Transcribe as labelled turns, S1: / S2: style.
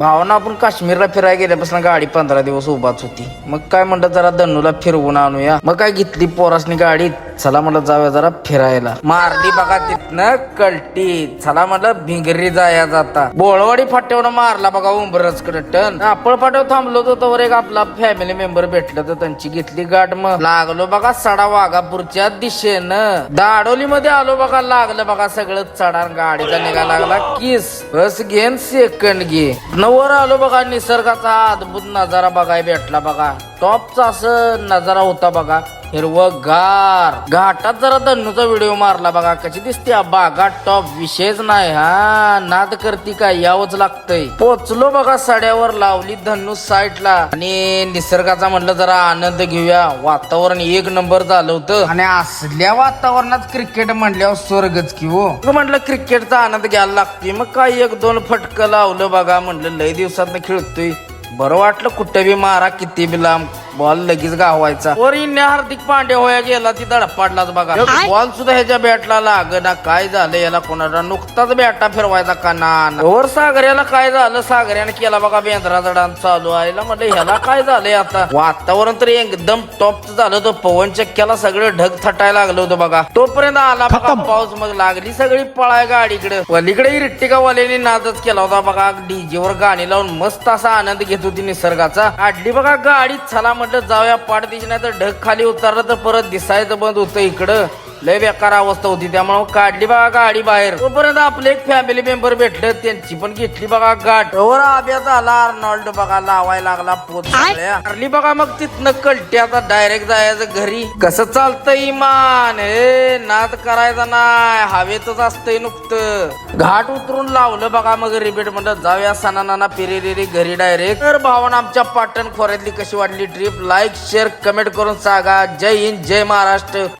S1: भावना आपण काश्मीरला फिरायला गेल्यापासून गाडी पंधरा दिवस उभाच होती. मग काय म्हणलं जरा दन्नूला फिरवून आणूया. मग काय घेतली पोरासनी गाडी? चला म्हणलं जाऊया जरा फिरायला. मारली बघा तिथनं कलटी. चला म्हणलं भिंगरी जाया जाता. बोळवाडी फाट्यावर मारला बघा उंबरच टन. आपण फाट्यावर थांबलो होतो तोवर एक आपला फॅमिली मेंबर भेटलं तर त्यांची घेतली गाठ मग. लागलो बघा सडा वाघापूरच्या दिशेनं. दाडोली मध्ये आलो बघा लागलं बघा सगळं चढा गाडीचा निघा लागला किस. बस घेन सेकंड घे. नवर आलो बघा निसर्गाचा अद्भुत नजारा बघाय भेटला बघा. टॉपचा असं नजारा होता बघा. हिरवगार. घाटात जरा धन्नूचा व्हिडिओ मारला बघा कशी दिसते बागा टॉप विषयच नाही हा. नाद करती का यावंच लागतंय. पोचलो बघा सड्यावर लावली धन्नू साईडला आणि निसर्गाचा म्हटलं जरा आनंद घेऊया. वातावरण एक नंबर झालं होतं. आणि असल्या वातावरणात क्रिकेट म्हणल्यावर स्वर्गच की हो. म्हटलं क्रिकेटचा आनंद घ्यायला लागतोय मग काय एक दोन फटकं लावलं बघा म्हटलं लय दिवसात खेळतोय. बरं वाटलं कुठे बी मारा किती बी लांब. बॉल लगेच गावायचा. वर हार्दिक पांडे होया गेला ती पडलाच बघा. बॉल सुद्धा ह्याच्या बॅटला लागना काय झालं याला कोणाला? नुकताच बॅटा फिरवायचा का ना वर सागऱ्याला काय झालं? सागऱ्याने केला बघा बेंद्राचा डान्स चालू आहे. म्हटलं ह्याला काय झालंय आता? वातावरण तर एकदम टॉप झालं होतं. पवन चक्क्याला सगळं ढग थटायला लागलं होतं बघा. तोपर्यंत आला बघा पाऊस मग लागली सगळी पळाय गाडीकडे पलीकडे रिट्टिका वाल्याने नादच केला होता बघा. डीजे वर गाणी लावून मस्त असा आनंद घेत होती निसर्गाचा. काढली बघा गाडी चला म्हटलं जाऊया पाठ दिसणार नाही तर ढग खाली उतरलं तर परत दिसायचं बंद होतं इकडं. लय बेकार अवस्था होती त्यामुळे काढली बघा गाडी बाहेर. तोपर्यंत आपले एक फॅमिली मेंबर भेटले त्यांची पण घेतली बघा गाठ. वर आब्याचा आला अर्नॉल्ड बघा लावायला लागला पोच मारली बघा मग तिथनं कलटी आता डायरेक्ट जायचं घरी. कसं चालतंय इमान? हे नाद करायचा नाही हवेतच असतंय नुकतं. घाट उतरून लावलं बघा मग रिपीट म्हणलं जाऊया सणा नाना पिरेरी घरी डायरेक्ट तर भावना आमच्या पाटण खोऱ्यातली कशी वाटली ट्रिप लाईक शेअर कमेंट करून सांगा. जय हिंद जय महाराष्ट्र.